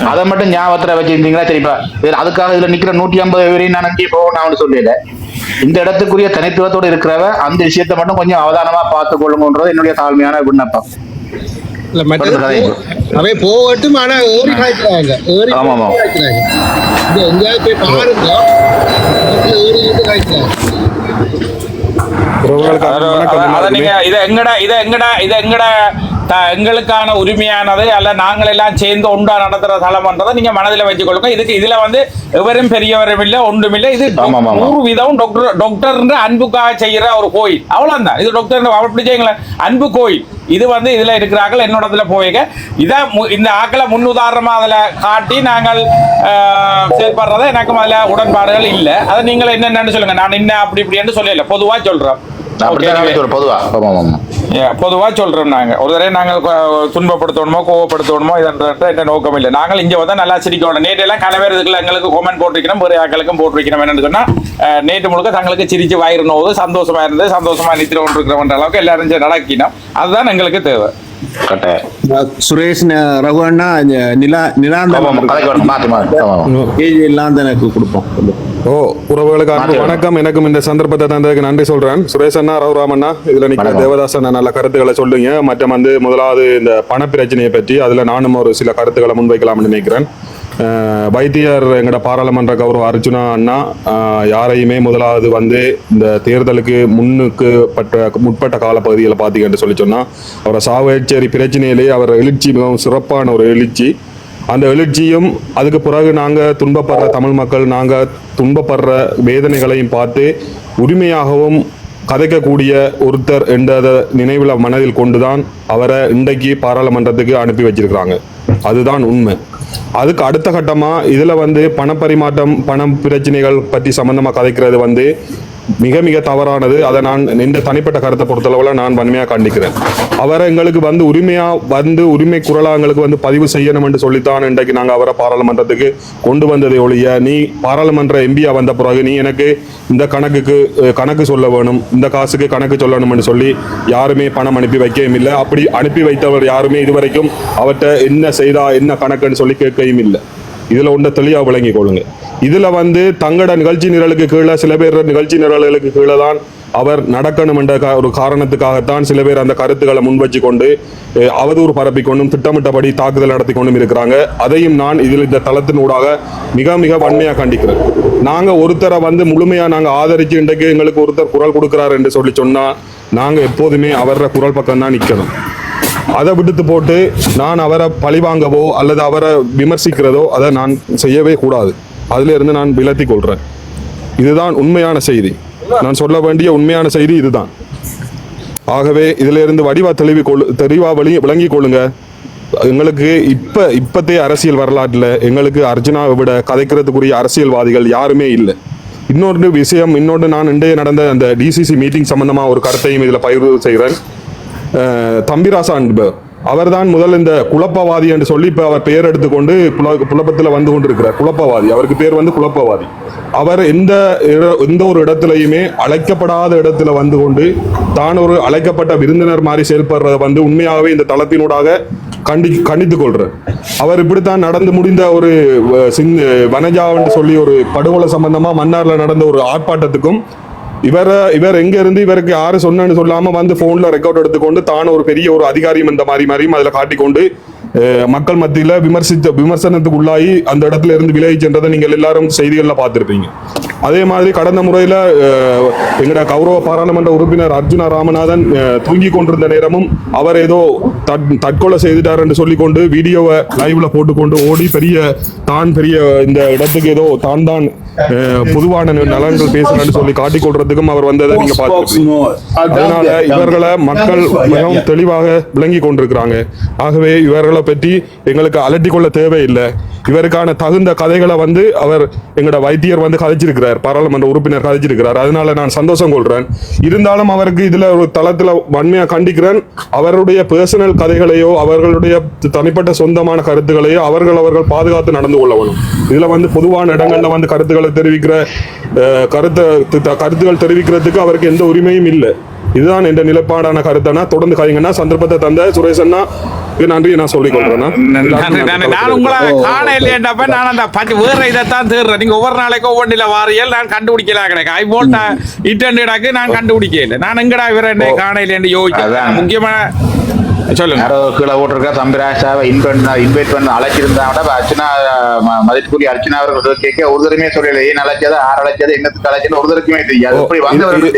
அதை மட்டும் ஞாபகத்துல வச்சிருந்தீங்களா? சரிப்பா இதுல அதுக்காக இதுல நிக்கிற நூற்றி ஐம்பது பேரையும் நான் அங்கேயே போக நான் ஒண்ணு சொல்லல. இந்த இடத்துக்குரிய தனித்துவத்தோட இருக்கிறவ அந்த விஷயத்தை மட்டும் கொஞ்சம் அவதானமா பார்த்து கொள்ளுங்கன்றது என்னுடைய தாழ்மையான விண்ணப்பம். இல்ல, மற்றது படுத்து கதைங்க. அவை போகட்டும் ஆனா ஏறி காய்க்கிறாங்க. ஏறி ஆமா, எங்கேயாவது போய் பாருங்க. ஏறி காய்க்கிறாங்க. இத எங்கட இத எங்கட இத எங்கட த- எங்களுக்கான உரிமையானது அல்ல நாங்கள் எல்லாம் சேர்ந்து ஒன்றா நடத்துற தளம்ன்றதை நீங்க மனதில் வச்சுக்கொள்ளுங்க இதுக்கு இதுல வந்து எவரும் பெரியவரும் இல்ல ஒன்றும் இல்ல இது ஆமா, ஆமா, ஆமா. நூறு வீதம் டாக்டர் டாக்டர் அன்புக்காக செய்யற ஒரு கோயில். அவ்வளவுதான். இது டாக்டர் அப்படி செய்யுங்களேன். அன்பு கோயில். இது வந்து இதுல இருக்கிறார்கள் என்னோடத்துல போயிங்க இதை மு- இந்த ஆக்களை முன்னுதாரணமா அதுல காட்டி நாங்கள் செயல்படுறத எனக்கு அதுல உடன்பாடுகள் இல்ல. அதை நீங்கள் என்னென்னு சொல்லுங்க. நான் என்ன அப்படி இப்படின்னு சொல்லல. பொதுவா சொல்றோம். அப்படித்தான் பொதுவாக சொல்கிறோம் நாங்கள் ஒரு தடவை நாங்கள் துன்பப்படுத்தணுமோ கோவப்படுத்தணுமோ இதன்றது எந்த நோக்கம் இல்லை. நாங்கள் இங்கே வந்து நல்லா சிரிக்கணும். நேற்றெல்லாம் எல்லாம் இதுக்குள்ள எங்களுக்கு கொமெண்ட் போட்டிருக்கணும் வேறு ஆக்களுக்கும் போட்டிருக்கணும் என்னன்னு சொன்னா நேற்று முழுக்க தங்களுக்கு சிரிச்சு வயிறு நோவு சந்தோஷமாக இருந்து சந்தோஷமா நித்திர கொண்டிருக்கிறோன்ற அளவுக்கு எல்லாரும் நடக்கணும் அதுதான் எங்களுக்கு தேவை. சுரேஷ் ந- ரகு அண்ணா இந்த நிலா எனக்கு கொடுப்போம். ஓ உறவுகளுக்கு வணக்கம். எனக்கும் இந்த சந்தர்ப்பத்தை தந்ததுக்கு நன்றி சொல்றேன். சுரேஷ் அண்ணா ரவுராம் அண்ணா இதுல நிக்கிற வணக்கம். தேவதாஸ் அண்ணா நல்ல கருத்துக்களை சொல்லுங்க. மற்றும் வந்து முதலாவது இந்த பண பிரச்சனையை பற்றி அதுல நானும் ஒரு சில கருத்துக்களை முன்வைக்கலாம்னு நினைக்கிறேன். வைத்தியர் எங்கட பாராளுமன்ற கௌரவ அர்ஜுனா அண்ணா யாரையுமே முதலாவது வந்து இந்த தேர்தலுக்கு முன்னுக்கு பட்ட முற்பட்ட காலப்பகுதியில் பார்த்தீங்கன்னு சொல்லி சொன்னால் அவரை சாவேச்சேரி பிரச்சனையிலேயே அவர் எழுச்சி மிகவும் சிறப்பான ஒரு எழுச்சி. அந்த எழுச்சியும் அதுக்கு பிறகு நாங்கள் துன்பப்படுற தமிழ் மக்கள் நாங்கள் துன்பப்படுற வேதனைகளையும் பார்த்து உரிமையாகவும் கதைக்கக்கூடிய ஒருத்தர் என்றதை நினைவில் மனதில் கொண்டுதான் அவரை இன்றைக்கு பாராளுமன்றத்துக்கு அனுப்பி வச்சிருக்கிறாங்க. அதுதான் உண்மை. அதுக்கு அடுத்த கட்டமாக இதில் வந்து பணப்பரிமாற்றம் பணம் பிரச்சனைகள் பற்றி சம்மந்தமாக கதைக்கிறது வந்து மிக மிக தவறானது. அதை நான் இந்த தனிப்பட்ட கருத்தை பொறுத்தளவில் நான் வன்மையாக கண்டிக்கிறேன் அவரை எங்களுக்கு வந்து உரிமையாக வந்து உரிமை குரலாக எங்களுக்கு வந்து பதிவு செய்யணும் என்று சொல்லித்தான் இன்றைக்கு நாங்கள் அவரை பாராளுமன்றத்துக்கு கொண்டு வந்ததை ஒழிய நீ பாராளுமன்ற எம்பியாக வந்த பிறகு நீ எனக்கு இந்த கணக்குக்கு கணக்கு சொல்ல வேணும் இந்த காசுக்கு கணக்கு சொல்லணும்னு சொல்லி யாருமே பணம் அனுப்பி வைக்கவும் இல்லை. அப்படி அனுப்பி வைத்தவர் யாருமே இதுவரைக்கும் அவர்கிட்ட என்ன செய்தா என்ன கணக்குன்னு சொல்லி கேட்கவும் இல்லை. இதில் ஒன்றை தெளிவாக விளங்கிக் கொள்ளுங்க. இதில் வந்து தங்கட நிகழ்ச்சி நிரலுக்கு கீழே சில பேர் நிகழ்ச்சி நிரல்களுக்கு கீழே தான் அவர் நடக்கணும் என்ற ஒரு காரணத்துக்காகத்தான் சில பேர் அந்த கருத்துக்களை முன்வச்சு கொண்டு அவதூறு பரப்பி கொண்டும் திட்டமிட்டபடி தாக்குதல் நடத்தி கொண்டும் இருக்கிறாங்க. அதையும் நான் இதில் இந்த தளத்தினூடாக மிக மிக வன்மையாக கண்டிக்கிறேன். நாங்கள் ஒருத்தரை வந்து முழுமையாக நாங்கள் ஆதரித்து இன்றைக்கு எங்களுக்கு ஒருத்தர் குரல் கொடுக்குறாரு என்று சொல்லி சொன்னால் நாங்கள் எப்போதுமே அவர குரல் பக்கம் தான் நிற்கணும் அதை விடுத்து போட்டு நான் அவரை பழிவாங்கவோ அல்லது அவரை விமர்சிக்கிறதோ அதை நான் செய்யவே கூடாது. அதிலிருந்து நான் விலத்தி கொள்கிறேன் இதுதான் உண்மையான செய்தி. நான் சொல்ல வேண்டிய உண்மையான செய்தி இதுதான். ஆகவே இதிலிருந்து வடிவா தெளிவு கொள் தெளிவாக வழி விளங்கிக் கொள்ளுங்க. எங்களுக்கு இப்போ இப்போத்தைய அரசியல் வரலாற்றில் எங்களுக்கு அர்ஜுனாவை விட கதைக்கிறதுக்குரிய அரசியல்வாதிகள் யாருமே இல்லை. இன்னொரு விஷயம் இன்னொன்று நான் இன்றைய நடந்த அந்த டிசிசி மீட்டிங் சம்மந்தமாக ஒரு கருத்தையும் இதில் பகிர்வு செய்கிறேன் தம்பிராசா என்பவர் அவர்தான் முதல் இந்த குழப்பவாதி என்று சொல்லி இப்போ அவர் பெயர் எடுத்துக்கொண்டு குழ குழப்பத்தில் வந்து கொண்டிருக்கிறார். குழப்பவாதி. அவருக்கு பேர் வந்து குழப்பவாதி. அவர் எந்த எந்த ஒரு இடத்துலையுமே அழைக்கப்படாத இடத்துல வந்து கொண்டு தான் ஒரு அழைக்கப்பட்ட விருந்தினர் மாதிரி செயல்படுறத வந்து உண்மையாகவே இந்த தளத்தினூடாக கண்டி கண்டித்துக் கொள்றார். அவர் இப்படித்தான் நடந்து முடிந்த ஒரு அஹ், சிங் வனஜாவன்னு சொல்லி ஒரு படுகொலை சம்பந்தமா மன்னார்ல நடந்த ஒரு ஆர்ப்பாட்டத்துக்கும் இவர் இவர் எங்க இருந்து இவருக்கு யாரு சொன்னேன்னு சொல்லாம வந்து போன்ல ரெக்கார்ட் எடுத்துக்கொண்டு தான் ஒரு பெரிய ஒரு அதிகாரியும் இந்த மாதிரி மாதிரியும் அதுல காட்டிக்கொண்டு மக்கள் மத்தியில விமர்சித்த விமர்சனத்துக்கு உள்ளாகி அந்த இடத்துல இருந்து விலகி சென்றதை நீங்கள் எல்லாரும் செய்திகள்ல பார்த்திருப்பீங்க. அதே மாதிரி கடந்த முறையில அஹ், எங்கட கௌரவ பாராளுமன்ற உறுப்பினர் அர்ஜுனா ராமநாதன் அஹ், தூங்கி கொண்டிருந்த நேரமும் அவர் ஏதோ தற்- தற்கொலை செய்துட்டார் என்று சொல்லிக்கொண்டு வீடியோவை லைவ்ல போட்டுக்கொண்டு ஓடி பெரிய தான் பெரிய இந்த இடத்துக்கு ஏதோ தான் தான் பொதுவான நலன்கள் பேசுறேன்னு சொல்லி காட்டிக் கொள்றதுக்கும் அவர் வந்ததை நீங்க பார்த்துருப்பீங்க. அதனால இவர்களை மக்கள் மிகவும் தெளிவாக விளங்கி கொண்டிருக்கிறாங்க. ஆகவே இவர்களை பற்றி எங்களுக்கு அலட்டி கொள்ள தேவையில்லை. இவருக்கான தகுந்த கதைகளை வந்து அவர் எங்களோட வைத்தியர் வந்து கதைச்சிருக்கிறார். பாராளுமன்ற உறுப்பினர் கதைச்சிருக்கிறார் அதனால நான் சந்தோஷம் கொள்கிறேன் இருந்தாலும் அவருக்கு இதுல ஒரு தளத்தில் வன்மையாக கண்டிக்கிறேன். அவருடைய பர்சனல் கதைகளையோ அவர்களுடைய தனிப்பட்ட சொந்தமான கருத்துக்களையோ அவர்கள் அவர்கள் பாதுகாத்து நடந்து கொள்ள வேணும். இதுல வந்து பொதுவான இடங்கள்ல வந்து கருத்துக்களை தெரிவிக்கிற கருத்தை கருத்துக்கள் தெரிவிக்கிறதுக்கு அவருக்கு எந்த உரிமையும் இல்லை. இதுதான் என்ற நிலைப்பாடான கருத்தனா தொடர்ந்து கதைங்கன்னா சந்தர்ப்பத்தை தந்த சுரேசன்னா நன்றி நான் சொல்லிக் நன்றி. நான் உங்களை காண இல்லையன்றப்ப நான் அந்த பத்தி வேற இதைத்தான் தேடுறேன். நீங்க ஒவ்வொரு நாளைக்கு ஒவ்வொன்றில வாரியல் நான் கண்டுபிடிக்கலாம் கிடையாது ஐ போல் இட்டன்டாக்கு நான் கண்டுபிடிக்க இல்லை நான் எங்கடா இவர என்ன காண இல்லைன்னு யோசிக்கிறேன் அதான். முக்கியமான யாரோ கீழே போட்டிருக்கா தம்பிராசாவை இன்வைட் இன்வைட் பண்ண அழைச்சிருந்தாங்க அர்ச்சனா மதிப்புக்குரிய அர்ச்சனா அவர்கள் கேட்க ஒரு தரமே சொல்லல ஏன் அழைச்சது ஆறு அழைச்சது என்னத்துக்கு அழைச்சது ஒரு தரக்குமே தெரியாது.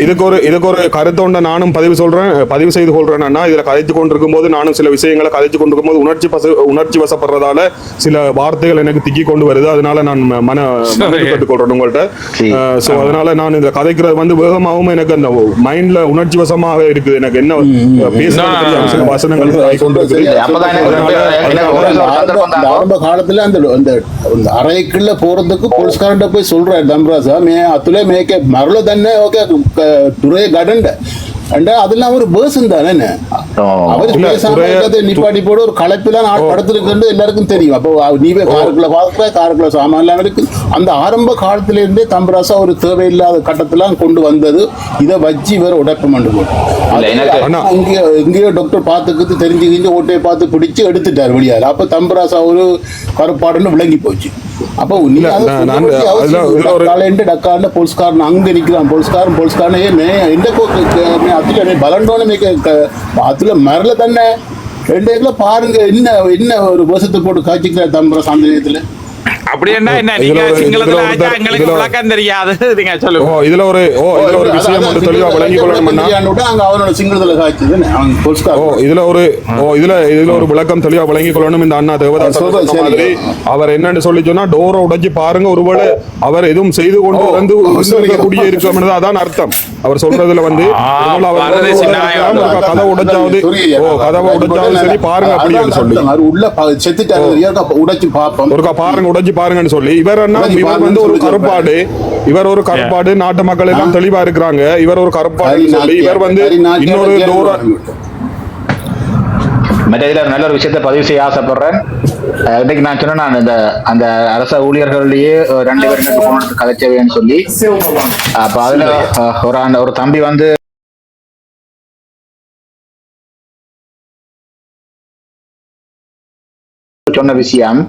இதுக்கு ஒரு இதுக்கு ஒரு கருத்தொண்ட நானும் பதிவு சொல்றேன் பதிவு செய்து கொள்றேன்னா இதுல கதைச்சு கொண்டிருக்கும் போது நானும் சில விஷயங்களை கதைச்சு கொண்டிருக்கும் போது உணர்ச்சி பச உணர்ச்சி வசப்படுறதால சில வார்த்தைகள் எனக்கு திக்கி கொண்டு வருது. அதனால நான் மன மனக்கட்டுக் கொள்றேன் உங்கள்ட்ட. சரி. சோ அதனால நான் இந்த கதைக்கிறது வந்து வேகமாகவும் எனக்கு அந்த மைண்ட்ல உணர்ச்சி வசமாக இருக்குது. எனக்கு என்ன பேசுறது சில வசனங்கள் ஆரம்ப- காலத்துல அந்த அந்த அறைக்குள்ள போறதுக்கு போலீஸ்காரன்ட்ட போய் சொல்றாரு தம்பராசா மே அத்துல மேய்க்க மரல தன்னை ஓகே துறைய கடண்ட அதெல்லாம் ஒரு பேர்சன் தானே அவர் பேசாம நிப்பாட்டி போட ஒரு கலப்பில படுத்திருக்கிறது எல்லாருக்கும் தெரியும். அப்போ அவ- நீ போய் காருக்குள்ள பாக்குற காருக்குள்ள சாமான் எல்லாம் இருக்கு. அந்த ஆரம்ப காலத்துல இருந்தே தம்பராசா ஒரு தேவையில்லாத கட்டத்தெல்லாம் கொண்டு வந்தது. இதை வச்சு இவர் உடைப்பு மண்டு இல்ல, எனக்கு- அண்ணா. இங்கேயோ எங்கேயோ டாக்டர் பார்த்துக்கிட்டு தெரிஞ்சு கிஞ்சு ஓட்டையை பார்த்து பிடிச்சு எடுத்துட்டார் வெளியால. அப்ப தம்பராசா ஒரு கருப்பாடுன்னு விளங்கி போச்சு. அப்போ நீ இல்லை. டக்காலண்டு டக்காண்டு போலீஸ்காரன் அங்க நிக்கிறான் போலீஸ்காரன் போலீஸ்காரன் ஏ மே எந்த அதுல மே பலண்டோன்னு மேக்க அதுல மரல தானே ரெண்டு இதுல பாருங்க என்ன என்ன ஒரு வருஷத்தை போட்டு காய்ச்சிக்கிற தம்பரம் சாந்த நேரத்துல அப்படி என்ன என்ன? இதுல நீங்க ஒரு- சிங்களத்துல இதுல ஒரு ஆச்சா தர- எங்களுக்கு இதுல- விளக்கம் தெரியாது நீங்க ஓ சொல்லுங்க. இதுல ஒரு ஓ இதுல ஒரு விஷயம் வந்து தெளிவா விளங்கி கொள்ளணும்னா அங்க அவனோட சிங்களத்துல காய்ச்சது அவன் ஓ இதுல ஒரு ஓ இதுல இதுல ஒரு விளக்கம் தெளிவா விளங்கி கொள்ளணும் இந்த அண்ணா தேவதாஸ். மாதிரி. அவர் என்னன்னு சொல்லி சொன்னா டோரை உடைச்சு பாருங்க ஒருவேளை அவர் எதுவும் செய்து கொண்டு வந்து. கூடிய இருக்கும் அதான் அர்த்தம். அவர் சொல்றதுல வந்து கதை உடைச்சாவது ஓ கதவை உடைச்சாவது சரி பாருங்க அப்படின்னு சொல்லி. உள்ள செத்துட்டாரு. உடைச்சு பார்ப்போம். ஒருக்கா பாருங்க உடைச்சு பாருங்கன்னு சொல்லி. இவர் என்ன இவர் வந்து ஒரு கருப்பாடு. இவர் ஒரு கருப்பாடு. நாட்டு மக்கள் எல்லாம் தெளிவா இருக்கிறாங்க. இவர் ஒரு கருப்பாடு சொல்லி இவர் வந்து இன்னொரு டோரை மற்ற இதில் நல்ல ஒரு விஷயத்தை பதிவு செய்ய ஆசைப்படுறேன். இன்னைக்கு நான் சொன்னேன் நான் இந்த அந்த அரச ஊழியர்கள்லயே ரெண்டு பேர் ரெண்டு போன கதைச்சவேன்னு சொல்லி. அப்ப அதுல ஒரு அந்த ஒரு தம்பி வந்து சொன்ன விஷயம்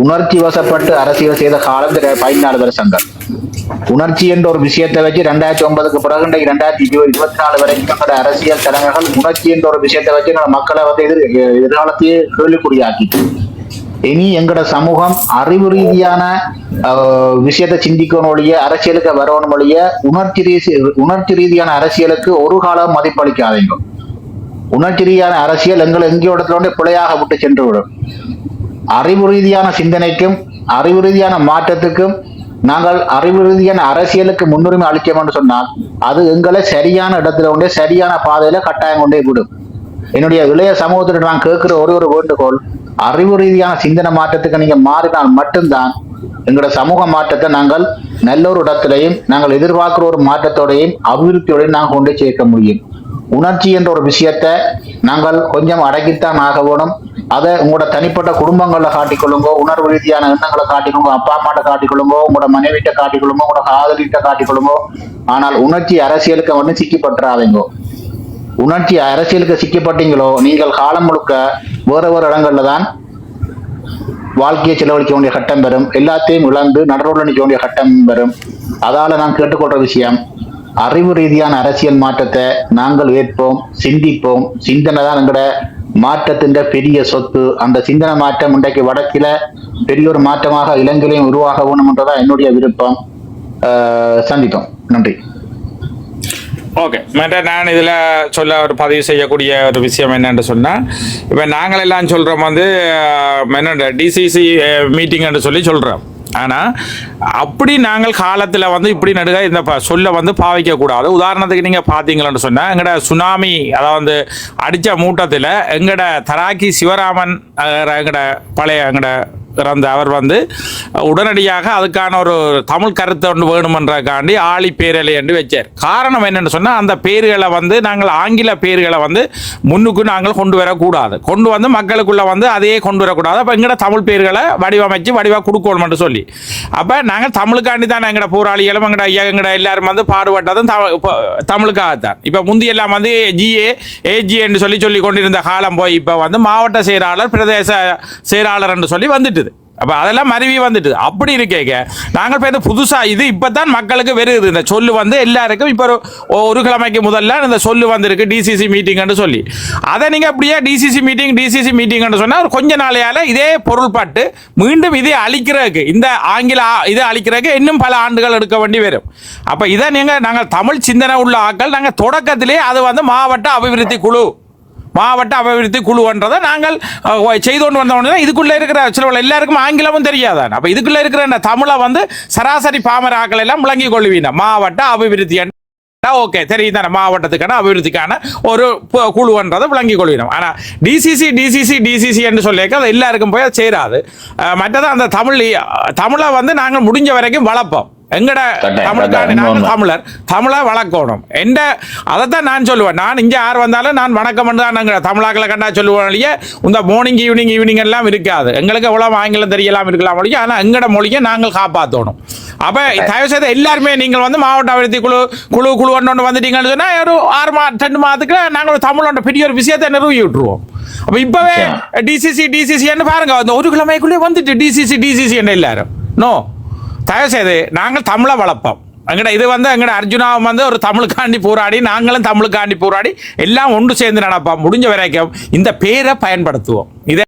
உணர்ச்சி வசப்பட்டு அரசியல் செய்த காலம் பதினாலு வருஷங்கள். உணர்ச்சி என்ற ஒரு விஷயத்தை வச்சு ரெண்டாயிரத்தி ஒன்பதுக்கு பிறகு இரண்டாயிரத்தி ரெண்டாயிரத்தி இருபது இருபத்தி நாலு வரைக்கும் அரசியல் தலைவர்கள் உணர்ச்சி என்ற ஒரு விஷயத்தை வச்சு நம்ம மக்களை வந்து எதிர் எதிர்காலத்தையே கேள்விக்குறியாக்கிட்டு இனி எங்கட சமூகம் அறிவு ரீதியான விஷயத்த விஷயத்தை சிந்திக்கணும் ஒழிய அரசியலுக்கு வரணும் ஒழிய உணர்ச்சி ரீதி உணர்ச்சி ரீதியான அரசியலுக்கு ஒரு காலம் மதிப்பளிக்காதீங்க. உணர்ச்சி ரீதியான அரசியல் எங்களை எங்கேயோ இடத்துல பிழையாக விட்டு சென்று விடும். அறிவு ரீதியான சிந்தனைக்கும் அறிவு ரீதியான மாற்றத்துக்கும் நாங்கள் அறிவு ரீதியான அரசியலுக்கு முன்னுரிமை அளிக்கோம் என்று சொன்னால் அது எங்களை சரியான இடத்துல கொண்டே சரியான பாதையில கட்டாயம் கொண்டே விடும். என்னுடைய இளைய சமூகத்திற்கு நான் கேட்கிற ஒரே ஒரு வேண்டுகோள் அறிவு ரீதியான சிந்தனை மாற்றத்துக்கு நீங்க மாறினால் மட்டும்தான் எங்களோட சமூக மாற்றத்தை நாங்கள் நல்ல ஒரு இடத்திலையும் நாங்கள் எதிர்பார்க்கிற ஒரு மாற்றத்தோடையும் அபிவிருத்தியோடையும் நாங்கள் கொண்டு சேர்க்க முடியும். உணர்ச்சி என்ற ஒரு விஷயத்தை நாங்கள் கொஞ்சம் அடக்கித்தான் ஆக வேணும். அதை உங்களோட தனிப்பட்ட குடும்பங்களில் காட்டிக்கொள்ளுங்க உணர்வு ரீதியான எண்ணங்களை காட்டிக்கொள்ளுங்க அப்பா அம்மாட்ட காட்டிக்கொள்ளுங்க உங்களோட மனைவிட்ட காட்டிக்கொள்ளுங்க உங்களோட காதலிட்ட காட்டிக்கொள்ளுங்க. ஆனால் உணர்ச்சி அரசியலுக்கு வந்து சிக்கிப்பட்டுறாதீங்க உணர்ச்சி அரசியலுக்கு சிக்கப்பட்டீங்களோ நீங்கள் காலம் முழுக்க வேற வேறு இடங்கள்ல தான் வாழ்க்கையை செலவழிக்க வேண்டிய கட்டம் பெறும். எல்லாத்தையும் இழந்து நடுரோடு நிற்க வேண்டிய கட்டம் பெறும். அதால நான் கேட்டுக்கொள்ற விஷயம் அறிவு ரீதியான அரசியல் மாற்றத்தை நாங்கள் ஏற்போம் சிந்திப்போம். சிந்தனை தான் எங்களோட மாற்றத்தின் பெரிய சொத்து. அந்த சிந்தனை மாற்றம் இன்றைக்கு வடக்கில பெரிய ஒரு மாற்றமாக இலங்கையிலையும் உருவாக வேணும் என்றதான் என்னுடைய விருப்பம். சந்திப்போம் நன்றி. ஓகே மற்ற நான் இதில் சொல்ல ஒரு பதிவு செய்யக்கூடிய ஒரு விஷயம் என்னென்று சொன்னால் இப்போ நாங்கள் எல்லாம் சொல்கிறோம் வந்து அஹ், என்னோட டிசிசி மீட்டிங்னு சொல்லி சொல்கிறோம் ஆனால் அப்படி நாங்கள் காலத்தில் வந்து இப்படி நடுக இந்த சொல்ல வந்து பாவிக்கக்கூடாது உதாரணத்துக்கு நீங்கள் பார்த்தீங்களன்னு சொன்னால் எங்கட சுனாமி அதாவது அடித்த மூட்டத்தில் எங்கட தராக்கி சிவராமன் அஹ், எங்கட பழைய எங்கட இறந்த அவர் வந்து உடனடியாக அதுக்கான ஒரு தமிழ் கருத்தை ஒன்று வேணுமென்றக்காண்டி ஆழி பேரலை என்று வச்சார். காரணம் என்னென்னு சொன்னால் அந்த பேர்களை வந்து நாங்கள் ஆங்கில பேர்களை வந்து முன்னுக்கு நாங்கள் கொண்டு வரக்கூடாது. கொண்டு வந்து மக்களுக்குள்ளே வந்து அதையே கொண்டு வரக்கூடாது. அப்போ எங்கட தமிழ் பேர்களை வடிவமைச்சு வடிவாக கொடுக்கணும்னு சொல்லி. அப்போ நாங்கள் தமிழுக்காண்டி தான் எங்கட போராளிகளும் எங்கட ஐயா எங்கட எல்லாரும் வந்து பாடுபட்டதும் தமிழ் இப்போ தமிழுக்காகத்தான். இப்போ முந்தியெல்லாம் வந்து ஜிஏ ஏஜிஏன்னு சொல்லி சொல்லி கொண்டிருந்த காலம் போய் இப்போ வந்து மாவட்ட செயலாளர் பிரதேச செயலாளர் என்று சொல்லி வந்துட்டுது. அப்போ அதெல்லாம் மருவி வந்துட்டு. அப்படி இருக்கேங்க. நாங்கள் இப்போ இந்த புதுசாக இது இப்போ தான் மக்களுக்கு வருது. இந்த சொல்லு வந்து எல்லாருக்கும் இப்போ ஒரு கிழமைக்கு முதல்ல இந்த சொல்லு வந்திருக்கு டிசிசி மீட்டிங்னு சொல்லி. அதை நீங்கள் அப்படியே டிசிசி மீட்டிங் டிசிசி மீட்டிங்னு சொன்னால் கொஞ்ச நாளையால் இதே பொருள்பாட்டு மீண்டும் இதே அழிக்கிறதுக்கு இந்த ஆங்கில ஆ- இதை அழிக்கிறதுக்கு இன்னும் பல ஆண்டுகள் எடுக்க வேண்டி வரும். அப்போ இதை நீங்கள் நாங்கள் தமிழ் சிந்தனை உள்ள ஆட்கள் நாங்கள் தொடக்கத்திலே அது வந்து மாவட்ட அபிவிருத்தி குழு மாவட்ட அபிவிருத்தி குழுன்றதை நாங்கள் செய்து கொண்டு வந்தோம்னா இதுக்குள்ளே இருக்கிற சில எல்லாருக்கும் ஆங்கிலமும் தெரியாதான்? அப்போ இதுக்குள்ளே இருக்கிற இந்த தமிழை வந்து சராசரி பாமர ஆக்கள் எல்லாம் விளங்கி கொள்வீங்க. மாவட்ட அபிவிருத்தி ஓகே தெரியும் தானே மாவட்டத்துக்கான அபிவிருத்திக்கான ஒரு குழுன்றதை விளங்கி கொள்வினோம் ஆனால் டிசிசி டிசிசி டிசிசி என்று சொல்லியிருக்க அது எல்லாருக்கும் போய் சேராது. மற்றது அந்த தமிழ் தமிழை வந்து நாங்கள் முடிஞ்ச வரைக்கும் வளர்ப்போம். எங்கட கட்டாயம். நாங்கள். தமிழர். தமிழை வளர்க்கணும் எந்த அதைத்தான் நான் சொல்லுவேன். நான் இங்கே யார் வந்தாலும் நான் வணக்கம் தான் நாங்கள் தமிழாக்களை கண்டா சொல்லுவோம் இல்லையே இந்த மார்னிங் ஈவினிங் ஈவினிங் எல்லாம் இருக்காது. எங்களுக்கு எவ்வளோ ஆங்கிலம் தெரியலாம் இருக்கலாம் மொழிக்கு ஆனால் எங்கட மொழியை நாங்கள் காப்பாற்றணும் அப்போ தயவு செய்து எல்லாருமே நீங்கள் வந்து மாவட்ட அபிவிருத்தி குழு குழு குழு ஒன்று வந்துட்டீங்கன்னு சொன்னால் ஒரு ஆறு மா ரெண்டு மாதத்துக்கு நாங்கள் தமிழோட பெரிய ஒரு விஷயத்தை நிறுவி விட்டுருவோம். அப்போ இப்போவே டிசிசி டிசிசின்னு பாருங்க அந்த ஒரு கிழமைக்குள்ளே வந்துட்டு டிசிசி டிசிசி என்ன எல்லாரும். நோ தயவுசெய்து நாங்கள் தமிழை வளர்ப்போம். எங்கட இது வந்து எங்கட அர்ஜுனாவும் வந்து ஒரு தமிழுக்காண்டி போராடி நாங்களும் தமிழுக்காண்டி போராடி எல்லாம் ஒன்று சேர்ந்து நடப்போம். முடிஞ்ச வரைக்கும் இந்த பேரை பயன்படுத்துவோம். இதை